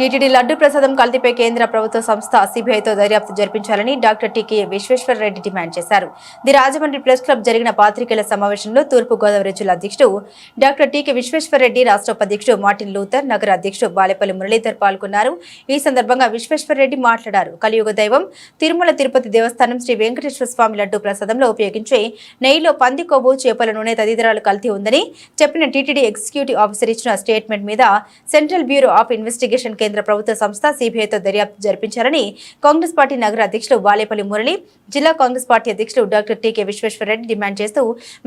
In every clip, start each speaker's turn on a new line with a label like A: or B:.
A: TTD laddu ప్రసాదం కల్తీపై కేంద్ర ప్రభుత్వ సంస్థ సిబిఐతో దర్యాప్తు జరిపించాలని doctor TK Vishweshwara Reddy demand చేశారు. ది రాజమండ్రి ప్రెస్ క్లబ్ జరిగిన పాత్రికేయుల సమావేశంలో తూర్పు గోదావరి జిల్లా అధ్యక్షుడు డాక్టర్ టీకే విశ్వేశ్వర రెడ్డి రాష్ట్ర ఉపాధ్యక్షుడు మార్టిన్ లూథర్ నగర అధ్యక్షుడు బాలేపల్లి మురళీధర్ పాల్గొన్నారు. ఈ సందర్భంగా విశ్వేశ్వరరెడ్డి మాట్లాడారు. కలియుగ దైవం తిరుమల తిరుపతి దేవస్థానం శ్రీ వెంకటేశ్వర స్వామి లడ్డు ప్రసాదంలో ఉపయోగించే నెయ్యిలో పంది కొవ్వు చేపల నూనె తదితరాలు కల్తీ ఉందని చెప్పిన టీటీడీ ఎగ్జిక్యూటివ్ ఆఫీసర్ ఇచ్చిన స్టేట్మెంట్ మీద సెంట్రల్ బ్యూరో ఆఫ్ ఇన్వెస్టిగేషన్ కేంద్ర కేంద్ర ప్రభుత్వ సంస్థ సిబిఐతో దర్యాప్తు జరిపించారని కాంగ్రెస్ పార్టీ నగర అధ్యక్షులు బాలేపల్లి మురళి జిల్లా కాంగ్రెస్ పార్టీ అధ్యక్షులు డాక్టర్ టీకే విశ్వేశ్వరరెడ్డి డిమాండ్ చేస్తూ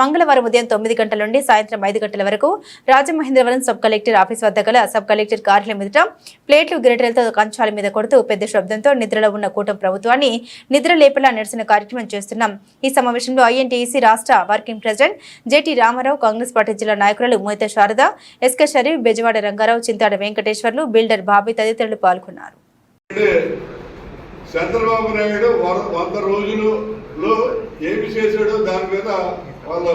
A: మంగళవారం ఉదయం తొమ్మిది గంటల నుండి సాయంత్రం ఐదు గంటల వరకు రాజమహేంద్రవరం సబ్ కలెక్టర్ ఆఫీస్ వద్ద గల సబ్ కలెక్టర్ కార్యాలయం ఎదుట ప్లేట్లు గిరిటలతో కంచాల మీద కొడుతూ పెద్ద శబ్దంతో నిద్రలో ఉన్న కూటమి ప్రభుత్వాన్ని నిద్ర లేపేలా నిరసన కార్యక్రమం చేస్తున్నాం. ఈ సమావేశంలో ఐఎన్టీఈసీ రాష్ట్ర working president JT Rama Rao Congress party జిల్లా నాయకులు మోహిత శారద ఎస్కే షరీఫ్ బెజవాడ రంగారావు చింతాడ వెంకటేశ్వర్లు బిల్డర్ బాబు తదితరులు పాల్గొన్నారు.
B: చంద్రబాబు నాయుడు వంద రోజులలో ఏమి చేశాడో దాని మీద వాళ్ళు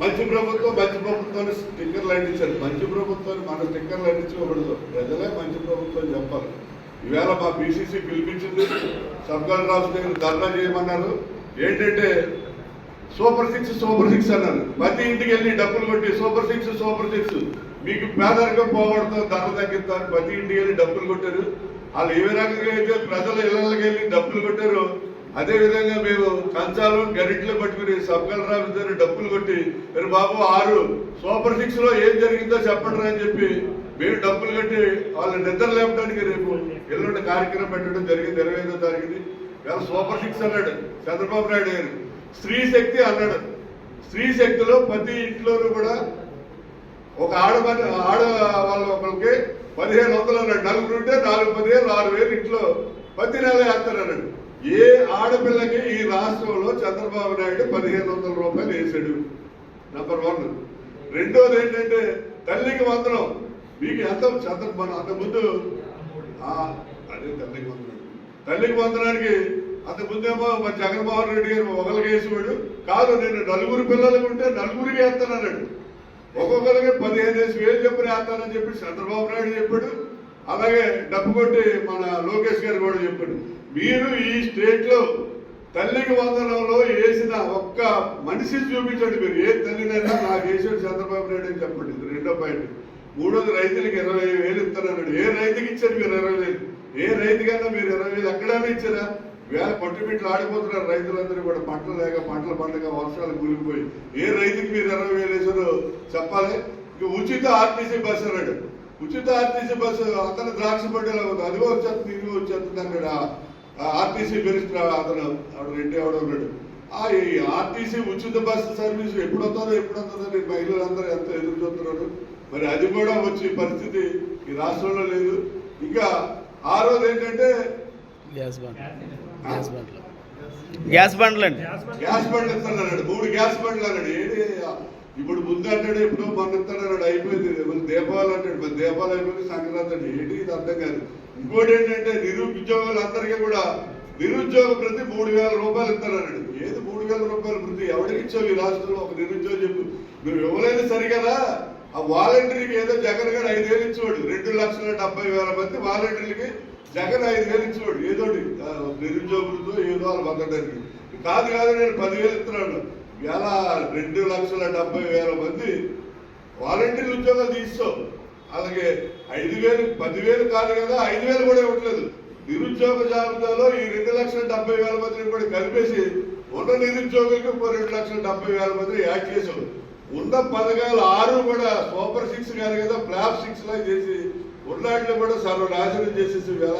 B: మంచి ప్రభుత్వం మంచి ప్రభుత్వాన్ని స్టిక్కర్లు అంటించారు. మంచి ప్రభుత్వాన్ని మన స్టిక్కర్లు అంటించకూడదు ప్రజలే మంచి ప్రభుత్వం చెప్పాలి. ఈవేళ మా బీసీసీ పిలిపించింది. సబ్గల్ రాజు దగ్గర ధర్నా చేయమన్నారు. ఏంటంటే సూపర్ సిక్స్ సూపర్ సిక్స్ అన్నారు. ప్రతి ఇంటికి వెళ్ళి డబ్బులు కొట్టి సూపర్ సిక్స్ సూపర్ సిక్స్ మీకు పేదరికం పోగొడతాం దండ తగ్గిస్తారు ప్రతి ఇంటికి వెళ్ళి డబ్బులు కొట్టారు. వాళ్ళు ఏ రకంగా అయితే ప్రజల ఇళ్ళకి వెళ్ళి డబ్బులు కొట్టారో అదే విధంగా మేము కంచాలు గరిట్లు పట్టుకుని సబ్కల్ రాజు దగ్గర డబ్బులు కొట్టి మీరు బాబు ఆరు సూపర్ సిక్స్లో ఏం జరిగిందో చెప్పండి అని చెప్పి మేము డబ్బులు కట్టి వాళ్ళు నిద్ర లేపడానికి రేపు ఎల్లుండి కార్యక్రమం పెట్టడం జరిగింది ఇరవై ఐదో తారీఖుని. ఇవాళ సూపర్ సిక్స్ అన్నాడు చంద్రబాబు నాయుడు గారు. స్త్రీ శక్తి అన్నాడు. స్త్రీ శక్తిలో ప్రతి ఇంట్లోనూ కూడా ఒక ఆడమని ఆడ వాళ్ళ ఒకరికి పదిహేను వందలు అన్నాడు. నలుగురు ఉంటే నాలుగు పదిహేను ఆరు వేలు ఇంట్లో ప్రతి నెల వేస్తారన్నాడు ఏ ఆడపిల్లకి ఈ రాష్ట్రంలో చంద్రబాబు నాయుడు పదిహేను వందల రూపాయలు వేసాడు? నంబర్ వన్ రెండోది ఏంటంటే తల్లికి వందనం. మీకు ఎంత చంద్ర మన అంతకుముందు అదే తల్లికి వందనం. తల్లికి వందనానికి అంతకుముందేమో మన జగన్మోహన్ రెడ్డి గారు ఒకరికి వేసేవాడు. కాదు నేను నలుగురు పిల్లలకు ఉంటే నలుగురికి వేస్తానన్నాడు. ఒక్కొక్కరికి పదిహేను వేలు చెప్పిన రాస్తానని చెప్పి చంద్రబాబు నాయుడు చెప్పాడు. అలాగే డబ్బు కొట్టి మన లోకేష్ గారు కూడా చెప్పాడు. మీరు ఈ స్టేట్లో తల్లికి వందనంలో వేసిన ఒక్క మనిషి చూపించండి మీరు. ఏ తల్లినైనా నాకు వేసాడు చంద్రబాబు నాయుడు అని చెప్పండి. రెండో పాయింట్. మూడోది రైతులకు ఇరవై వేలు ఇస్తానన్నాడు. ఏ రైతుకి ఇచ్చారు మీరు ఇరవై వేలు? ఏ రైతుకైనా మీరు ఇరవై వేలు ఎక్కడైనా ఇచ్చారా? వేల పట్టుబిట్లు ఆడిపోతున్నారు రైతులందరూ కూడా. పంటలు లేక పంటల పండగ వర్షాలు కూలిపోయి. ఏ రైతుకి మీరు ఇరవై వేలు వేసారో చెప్పాలి? ఇక ఉచిత ఆర్టీసీ బస్సు అన్నాడు. ఉచిత ఆర్టీసీ బస్సు అతను ద్రాక్ష పడ్డేలా ఉంది. అదిగో వచ్చేస్తుంది ఇదిగో వచ్చేస్తుంది అన్నాడు. ఆర్టీసీ మినిస్టర్ అతను ఆవిడ రెడ్డి ఆవిడ ఉన్నాడు. ఆ ఈ ఆర్టీసీ ఉచిత బస్సు సర్వీస్ ఎప్పుడు వస్తుందో ఎప్పుడు వస్తుందో అని మహిళలందరూ ఎంతో ఎదురు చూస్తున్నారు. మరి అది కూడా వచ్చే పరిస్థితి ఈ రాష్ట్రంలో లేదు. ఇంకా ఆ రోజు ఏంటంటే
C: గ్యాస్ బండ్ గ్యాస్ బండ్లు. గ్యాస్ బండ్లు అండి
B: గ్యాస్ బండ్లు ఇస్తానన్నాడు. మూడు గ్యాస్ బండ్లు అన్నాడు. ఇప్పుడు ముందు అంటాడు ఇప్పుడు మొన్న అయిపోయింది. మళ్ళీ దీపావళి అంటాడు. మరి దీపావళి అయిపోయింది సంక్రాంతి అంటే ఏంటి ఇది అర్థం కాదు. ఇంకోటి ఏంటంటే నిరుద్యోగులందరికీ కూడా నిరుద్యోగ ప్రతి మూడు వేల రూపాయలు ఇస్తానన్నాడు. ఏది మూడు వేల రూపాయలు ప్రతి? ఎవరికి ఇచ్చావు ఈ రాష్ట్రంలో ఒక నిరుద్యోగి చెప్పు. మీరు ఇవ్వలేదు సరిగదా? ఆ వాలంటీర్కి ఏదో జగన్ గారు ఐదు వేలు ఇచ్చేవాడు. రెండు లక్షల డెబ్బై వేల మంది వాలంటీర్లకి జగన్ ఐదు వేలు ఇచ్చినాడు ఏదో నిరుద్యోగులతో ఏదో వాళ్ళు కాదు కాదు నేను పదివేలు ఇస్తున్నాడు వేల రెండు లక్షల డెబ్బై వేల మంది వాలంటీర్ ఉద్యోగాలు తీస్తావు అలాగే ఐదు వేలు పదివేలు కాదు కదా ఐదు వేలు కూడా ఇవ్వట్లేదు. నిరుద్యోగ జాబితాలో ఈ రెండు లక్షల డెబ్బై వేల మందిని కూడా కలిపేసి ఉన్న నిరుద్యోగులకు ఇంకో రెండు లక్షల డెబ్బై వేల మంది యాడ్ చేసావు ఉన్న పథకాలు ఆరు కూడా సూపర్ సిక్స్ కాదు కదా ఫ్లాప్ సిక్స్ లా చేసి ఉన్నాళ్ళు కూడా సర్వనాశనం చేసేసి వేళ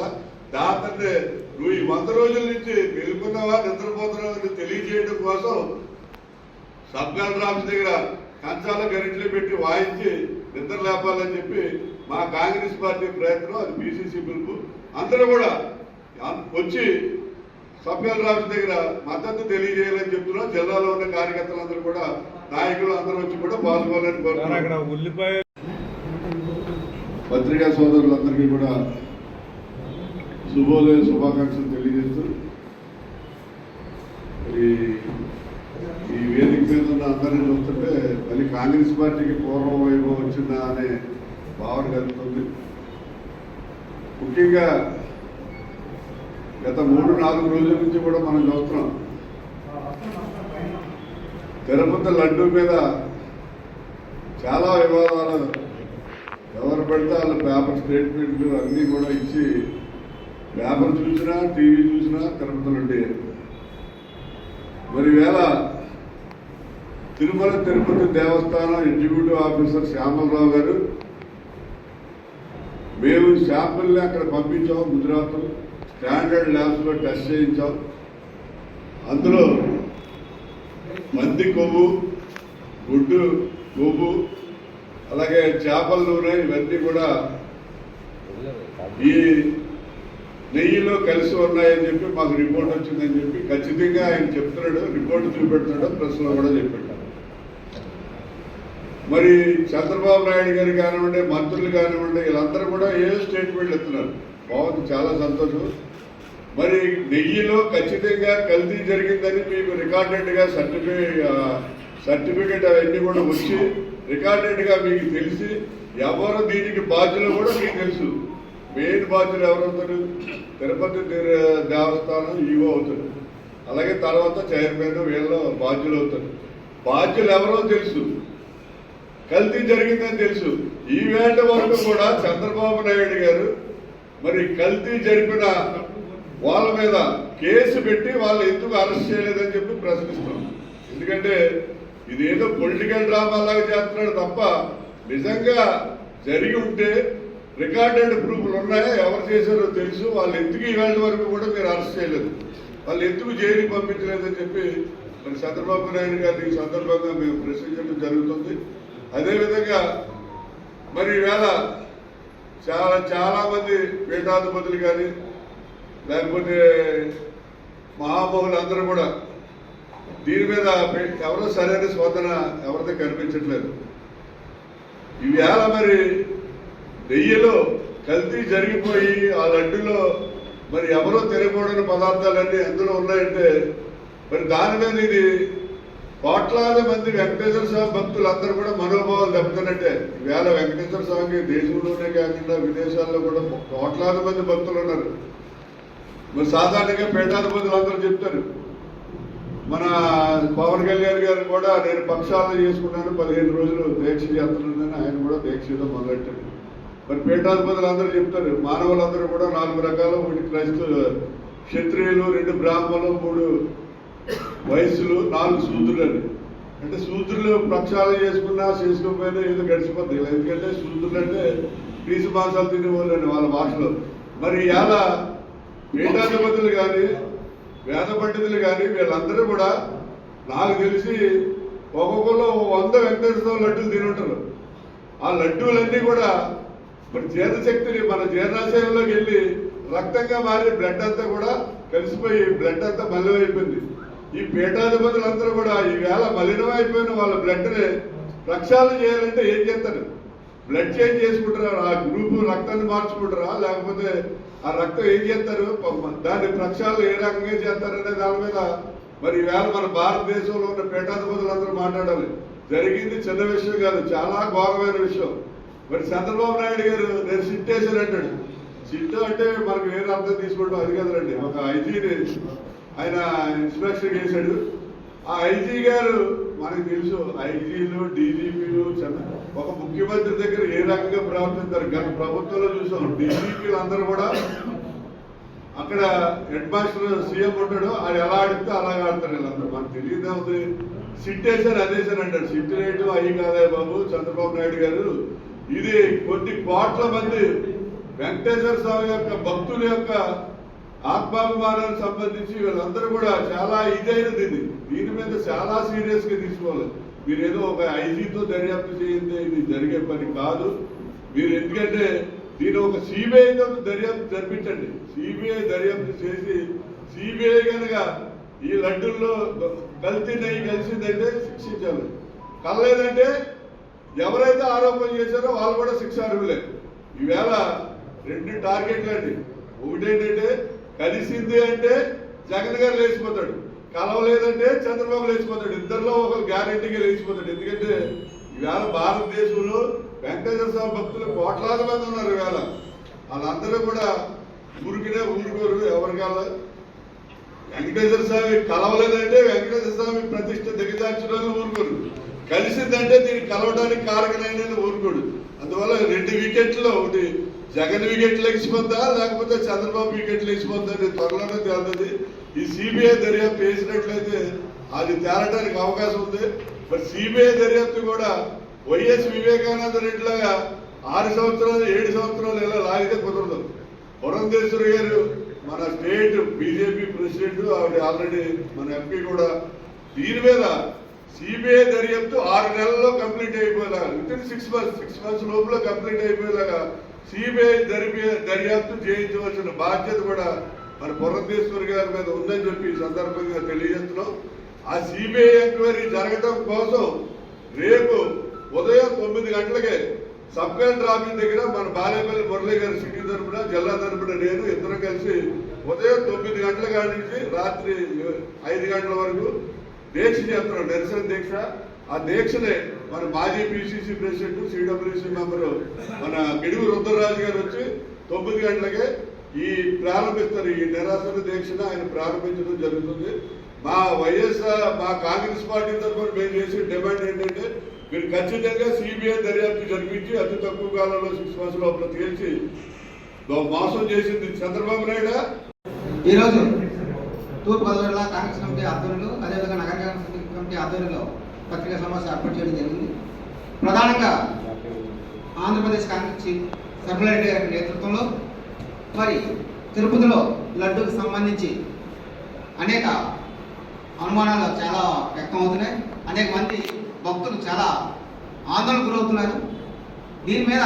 B: దాంతంటే నువ్వు ఈ వంద రోజుల నుంచి వెలుకున్నావా నిద్రపోతున్నావని తెలియజేయడం కోసం సబ్ రామ్స్ దగ్గర కంచాల గరిట్లు పెట్టి వాయించి నిద్ర లేపాలని చెప్పి మా కాంగ్రెస్ పార్టీ ప్రయత్నం అది బీసీసీ పిలుపు. అందరూ కూడా వచ్చి సబ్ కలెక్టర్ దగ్గర మద్దతు తెలియజేయాలని చెప్తున్నాం జిల్లాలో ఉన్న కార్యకర్తలందరూ కూడా నాయకులు అందరూ వచ్చి కూడా పాల్గొనాలని
D: కోరుతున్నారు
B: పత్రికా సోదరులందరికీ కూడా శుభోదయ శుభాకాంక్షలు తెలియజేస్తూ ఈ ఈ వేదిక మీద ఉన్న అందరిని చూస్తుంటే మళ్ళీ కాంగ్రెస్ పార్టీకి పూర్వం వైభవం వచ్చిందా అనే భావన కలుగుతుంది. ముఖ్యంగా గత మూడు నాలుగు రోజుల నుంచి కూడా మనం చూస్తున్నాం. తిరుపతి లడ్డు మీద చాలా వివాదాలు ఎవరు పెడితే వాళ్ళ పేపర్ స్టేట్మెంట్లు అన్నీ కూడా ఇచ్చి పేపర్ చూసినా టీవీ చూసినా తిరుపతి మరి వేళ తిరుమల తిరుపతి దేవస్థానం ఎగ్జిక్యూటివ్ ఆఫీసర్ శ్యామలరావు గారు మేము శాంపుల్ని అక్కడ పంపించాం గుజరాత్ స్టాండర్డ్ ల్యాబ్స్లో టెస్ట్ చేయించాం. అందులో మంది కొవ్వు గుడ్డు కొవ్వు అలాగే చేపల నూనె ఇవన్నీ కూడా ఈ నెయ్యిలో కలిసి ఉన్నాయని చెప్పి మాకు రిపోర్ట్ వచ్చిందని చెప్పి ఖచ్చితంగా ఆయన చెప్తున్నాడు రిపోర్ట్ చూపెడుతున్నాడు ప్రెస్లో కూడా చెప్పాడు మరి చంద్రబాబు నాయుడు గారు కానివ్వండి మంత్రులు కానివ్వండి వీళ్ళందరూ కూడా ఏ స్టేట్మెంట్లు ఇస్తున్నారు? బాగుంది చాలా సంతోషం. మరి నెయ్యిలో ఖచ్చితంగా కల్తీ జరిగిందని మీకు రికార్డెడ్గా సర్టిఫికేట్ సర్టిఫికేట్ అవన్నీ కూడా వచ్చి రికార్డెడ్గా మీకు తెలిసి ఎవరు దీనికి బాధ్యులు కూడా మీకు తెలుసు. మెయిన్ బాధ్యులు ఎవరవుతారు తిరుపతి దే- దేవస్థానం ఈవో అవుతారు. అలాగే తర్వాత చైర్మన్ వీళ్ళు బాధ్యులు అవుతారు. బాధ్యులు ఎవరో తెలుసు. కల్తీ జరిగిందని తెలుసు. ఈ వేట వరకు కూడా చంద్రబాబు నాయుడు గారు మరి కల్తీ జరిపిన వాళ్ళ మీద కేసు పెట్టి వాళ్ళు ఎందుకు అరెస్ట్ చేయలేదని చెప్పి ప్రశ్నిస్తున్నాం. ఎందుకంటే ఇదేదో పొలిటికల్ డ్రామా లాగా చేస్తున్నాడు తప్ప నిజంగా జరిగి ఉంటే రికార్డెడ్ ప్రూఫ్లు ఉన్నాయా? ఎవరు చేశారో తెలుసు. వాళ్ళు ఎందుకు ఇవాళ వరకు కూడా మీరు అరెస్ట్ చేయలేదు? వాళ్ళు ఎందుకు జైలుకి పంపించలేదని చెప్పి మరి చంద్రబాబు నాయుడు గారి ఈ సందర్భంగా మేము ప్రశ్నించడం జరుగుతుంది. అదేవిధంగా మరి ఈవేళ చాలా చాలా మంది పీఠాధిపతులు కానీ లేకపోతే మహామహులు అందరూ కూడా దీని మీద ఎవరో సరైన శోధన ఎవరితో కనిపించట్లేదు. ఈవేళ మరి నెయ్యిలో కల్తీ జరిగిపోయి ఆ లడ్డులో మరి ఎవరో తెలియకూడని పదార్థాలన్నీ ఎందులో ఉన్నాయంటే మరి దాని మీద ఇది కోట్లాది మంది వెంకటేశ్వర స్వామి భక్తులందరూ కూడా మనోభావాలు దెబ్బతిన్నట్టే. ఈవేళ వెంకటేశ్వర స్వామికి దేశంలోనే కాకుండా విదేశాల్లో కూడా కోట్లాది మంది భక్తులు ఉన్నారు. మరి సాధారణంగా పీఠాధిపతులు అందరూ చెప్తారు. మన పవన్ కళ్యాణ్ గారు కూడా నేను పక్షాలు చేసుకున్నాను పదిహేను రోజులు దీక్ష చేస్తున్నానని ఆయన కూడా దీక్ష చేయడం మొదలెట్టారు. మరి పీఠాధిపతులు అందరూ చెప్తారు మానవులందరూ కూడా నాలుగు రకాలు ఒకటి క్రైస్తవ క్షత్రియులు రెండు బ్రాహ్మణులు మూడు వయస్సులు నాలుగు సూత్రులు అని అంటే శూద్రులు ప్రక్షాళన చేసుకున్నా చేసుకోకపోయినా ఏదో గడిచిపోతుంది ఎందుకంటే శూద్రులు అంటే క్రీసు మాసాలు తినేవాళ్ళండి వాళ్ళ భాషలో. మరి ఇలా పీఠాధిపతులు కానీ వేద పండితులు కానీ వీళ్ళందరూ కూడా నాకు తెలిసి ఒక్కొక్కరు వంద వెంకటేశ్వర లడ్డూలు తిని ఉంటారు. ఆ లడ్డూలన్నీ కూడా మరి జీర్ణశక్తిని మన జీర్ణాశయంలోకి వెళ్ళి రక్తంగా మారి బ్లడ్ అంతా కూడా కలిసిపోయి బ్లడ్ అంతా మలినమైపోయింది. ఈ పీఠాధిపతులందరూ కూడా ఈవేళ మలినమైపోయిన వాళ్ళ బ్లడ్ని ప్రక్షాళన చేయాలంటే ఏం చేస్తారు? బ్లడ్ చేంజ్ చేసుకుంటారా? ఆ గ్రూప్ రక్తాన్ని మార్చుకుంటారా? లేకపోతే ఆ రక్తం ఏం చేస్తారు? దాని ప్రక్షాళన ఏ రకంగా చేస్తారనే దాని మీద మరి ఈవేళ మన భారతదేశంలో ఉన్న పీఠాధిపతులందరూ మాట్లాడాలి. జరిగింది చిన్న విషయం కాదు చాలా ఘోరమైన విషయం. మరి చంద్రబాబు నాయుడు గారు నేను సిట్టేసాను అంటాడు. సిట్ అంటే మనకు వేరే అర్థం తీసుకుంటాం అది కదండి ఒక ఐజీని ఆయన ఇన్స్పెక్షన్ చేశాడు. ఆ ఐజీ గారు మనకు తెలుసు ఐజీలు డీజీపీలు ఒక ముఖ్యమంత్రి దగ్గర ఏ రకంగా ప్రవర్తిస్తారు గత ప్రభుత్వంలో చూసాం డీజీపీలు అందరూ కూడా అక్కడ హెడ్ మాస్టర్ సీఎం ఉంటాడు అది ఎలా ఆడితే అలా ఆడతారు వీళ్ళందరూ. మనకు తెలియదు అవుతుంది సిట్ వేసారు అదేసారు అంటారు సిట్ రేటు అయ్యి కాదే బాబు చంద్రబాబు నాయుడు గారు. ఇది కొన్ని కోట్ల మంది వెంకటేశ్వర స్వామి యొక్క భక్తుల యొక్క ఆత్మాభిమానానికి సంబంధించి వీళ్ళందరూ కూడా చాలా ఇదైనది ఇది. దీని మీద చాలా సీరియస్గా తీసుకోవాలి. మీరు ఏదో ఒక ఐజీతో దర్యాప్తు చేయండి ఇది జరిగే పని కాదు. మీరు ఎందుకంటే దీని ఒక సిబిఐతో దర్యాప్తు జరిపించండి. సిబిఐ దర్యాప్తు చేసి సిబిఐ కనుక ఈ లడ్డుల్లో కల్తీ నెయ్యి కలిసిందంటే శిక్షించాలి. కలలేదంటే ఎవరైతే ఆరోపణ చేశారో వాళ్ళు కూడా శిక్ష అర్హులే. ఈవేళ రెండు టార్గెట్లు అండి ఒకటేంటంటే కలిసింది అంటే జగన్ గారు లేచిపోతాడు. కలవలేదంటే చంద్రబాబు లేచిపోతాడు. ఇద్దరిలో ఒకరు గ్యారెంటీగా లేచిపోతాడు. ఎందుకంటే ఈవేళ భారతదేశంలో వెంకటేశ్వర స్వామి భక్తులు కోట్లాది మంది ఉన్నారు ఈవేళ వాళ్ళందరూ కూడా ఊరికినే ఊరుకోరు ఎవరికాల వెంకటేశ్వర స్వామి కలవలేదంటే వెంకటేశ్వర స్వామి ప్రతిష్ట దిగజార్చడానికి ఊరుకోరు. కలిసిందంటే దీన్ని కలవడానికి కారకనైన ఊరుకోడు. అందువల్ల రెండు వికెట్లు ఒకటి జగన్ వికెట్లు ఎగిసిపోద్దా లేకపోతే చంద్రబాబు వికెట్లు ఎగిసిపోద్దా త్వరలోనే తేలుతుంది. ఈ సిబిఐ దర్యాప్తు చేసినట్లయితే అది తేలడానికి అవకాశం ఉంది. మరి సిబిఐ దర్యాప్తు కూడా వైఎస్ వివేకానంద రెడ్డి లాగా ఆరు సంవత్సరాలు ఏడు సంవత్సరాలు ఇలా లాగితే కుదరదు. పురంధేశ్వరి గారు మన స్టేట్ బీజేపీ ప్రెసిడెంట్ ఆవిడ ఆల్రెడీ మన ఎంపీ కూడా. దీని మీద సిబిఐ దర్యాప్తు ఆరు నెలల్లో complete అయిపోయేలాగా with in six months six months లోపల కంప్లీట్ అయిపోయేలాగా సిబిఐ దర్యాప్తు చేయించవలసిన బాధ్యత కూడా మరి పురంధేశ్వరి గారి మీద ఉందని చెప్పి ఈ సందర్భంగా తెలియజేస్తున్నాం. ఆ సిబిఐ ఎంక్వైరీ జరగడం కోసం రేపు ఉదయం తొమ్మిది గంటలకే సబ్ కలెక్టర్ ఆఫీస్ దగ్గర మన బాలేపల్లి మురళీ గారి సిటీ తరపున జిల్లా తరపున నేను ఇద్దరం కలిసి ఉదయం తొమ్మిది గంటల కాడి నుంచి రాత్రి ఐదు గంటల వరకు దీక్ష చేస్తున్నాం. నిరసన దీక్ష. ఆ దీక్షనే మన మాజీ పిసిసి ప్రెసిడెంట్ సిడబ్ల్యూసి మెంబరు మన గిడుగు రుద్రరాజు గారు వచ్చి తొమ్మిది గంటలకే ఈ ప్రారంభిస్తారు ఈ నిరాశన దీక్షను ఆయన ప్రారంభించడం జరుగుతుంది. మా వైఎస్ఆర్ మా కాంగ్రెస్ పార్టీ తరఫున మేము చేసే డిమాండ్ ఏంటంటే మీరు ఖచ్చితంగా సిబిఐ దర్యాప్తు జరిపించి అతి తక్కువ కాలంలో సిక్స్ మంత్స్ లోపల తేల్చి మోసం చేసింది చంద్రబాబు నాయుడు.
D: ఈరోజు తూర్పు గోదావరి కాంగ్రెస్ కమిటీ ఆధ్వర్యంలో అదేవిధంగా నగర కాంగ్రెస్ కమిటీ ఆధ్వర్యంలో పత్రికా సమావేశం ఏర్పాటు చేయడం జరిగింది. ప్రధానంగా ఆంధ్రప్రదేశ్ కాంగ్రెస్ చీఫ్ సర్మలరెడ్డి నేతృత్వంలో మరి తిరుపతిలో లడ్డూకి సంబంధించి అనేక అనుమానాలు చాలా వ్యక్తం అవుతున్నాయి. అనేక మంది భక్తులు చాలా ఆందోళన గురవుతున్నారు. దీని మీద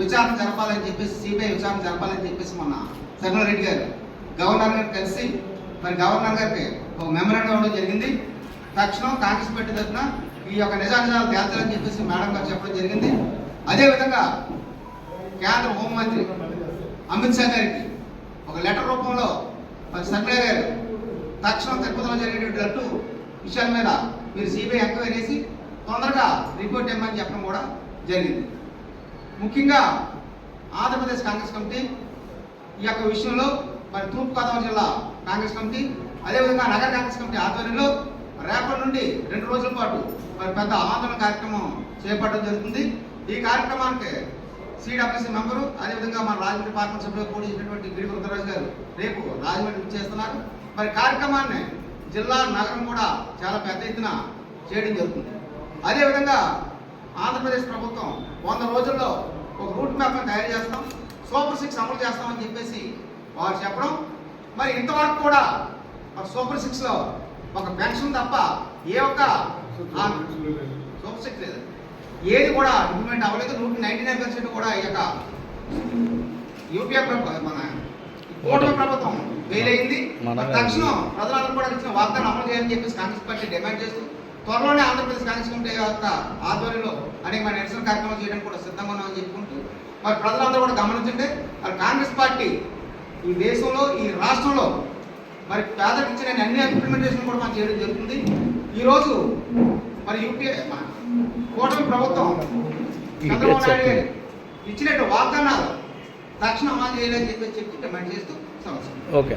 D: విచారణ జరపాలని చెప్పేసి సిబిఐ విచారణ జరపాలని చెప్పేసి మొన్న సర్మలరెడ్డి గారు గవర్నర్ గారు కలిసి మరి గవర్నర్ గారికి ఒక మెమరాండం ఇవ్వడం జరిగింది. తక్షణం కాంగ్రెస్ పార్టీ తరఫున ఈ యొక్క నిజానిజాలు తేల్చాలని చెప్పేసి మేడం గారు చెప్పడం జరిగింది. అదేవిధంగా కేంద్ర హోంమంత్రి అమిత్ షా గారికి ఒక లెటర్ రూపంలో మరి గారు తక్షణం తిరుపతిలో జరిగేటువంటి అట్టు విషయాల మీద మీరు సిబిఐ ఎంక్వైరీ చేసి తొందరగా రిపోర్ట్ ఇవ్వమని చెప్పడం కూడా జరిగింది. ముఖ్యంగా ఆంధ్రప్రదేశ్ కాంగ్రెస్ కమిటీ ఈ యొక్క విషయంలో మరి తూర్పుగోదావరి జిల్లా కాంగ్రెస్ కమిటీ అదేవిధంగా నగర కాంగ్రెస్ కమిటీ ఆధ్వర్యంలో రేపటి నుండి రెండు రోజుల పాటు మరి పెద్ద ఆందోళన కార్యక్రమం చేపట్టడం జరుగుతుంది. ఈ కార్యక్రమానికి సిడబ్ల్యూసీ మెంబరు అదేవిధంగా మన రాజమండ్రి పార్లమెంట్ సభ్యులు పోటీ చేసినటువంటి గిరి రుద్రరాజు గారు రేపు రాజమండ్రి చేస్తున్నారు. మరి కార్యక్రమాన్ని జిల్లా నగరం కూడా చాలా పెద్ద ఎత్తున చేయడం జరుగుతుంది. అదేవిధంగా ఆంధ్రప్రదేశ్ ప్రభుత్వం వంద రోజుల్లో ఒక రూట్ మ్యాప్ని తయారు చేస్తాం సూపర్ సిక్స్ అమలు చేస్తామని చెప్పేసి వారు చెప్పడం. మరి ఇంతవరకు కూడా సూపర్ సిక్స్లో ఒక పెన్షన్ తప్ప ఏ ఒక్క సూపర్ సిక్స్ లేదు. ఏది కూడా ఇంప్లిమెంట్ అవ్వలేదు. నూట నైన్టీ నైన్ పర్సెంట్ కూడా ఈ యొక్క యూపీఏ ప్రభుత్వం మన కూటమి ప్రభుత్వం మరి తక్షణం ప్రజలందరూ కూడా ఇచ్చిన వాగ్దానం అమలు చేయాలని చెప్పేసి కాంగ్రెస్ పార్టీ డిమాండ్ చేస్తూ త్వరలోనే ఆంధ్రప్రదేశ్ కాంగ్రెస్ కమిటీ యొక్క ఆధ్వర్యంలో అనేక మన నిరసన కార్యక్రమాలు చేయడానికి కూడా సిద్ధంగా ఉన్నామని చెప్పుకుంటూ మరి ప్రజలందరూ కూడా గమనించండి మరి కాంగ్రెస్ పార్టీ ఈ దేశంలో ఈ రాష్ట్రంలో మరి పేదలకు ఇచ్చిన అన్ని ఇంప్లిమెంటేషన్ కూడా మనం చేయడం జరుగుతుంది. ఈరోజు మరి యూపీఏ కూటమి ప్రభుత్వం చంద్రబాబు నాయుడు గారు ఇచ్చినట్టు వాగ్దానాలు తక్షణం అమలు చేయాలని చెప్పి చెప్పి డిమాండ్ చేస్తూ సమస్య
C: ఓకే.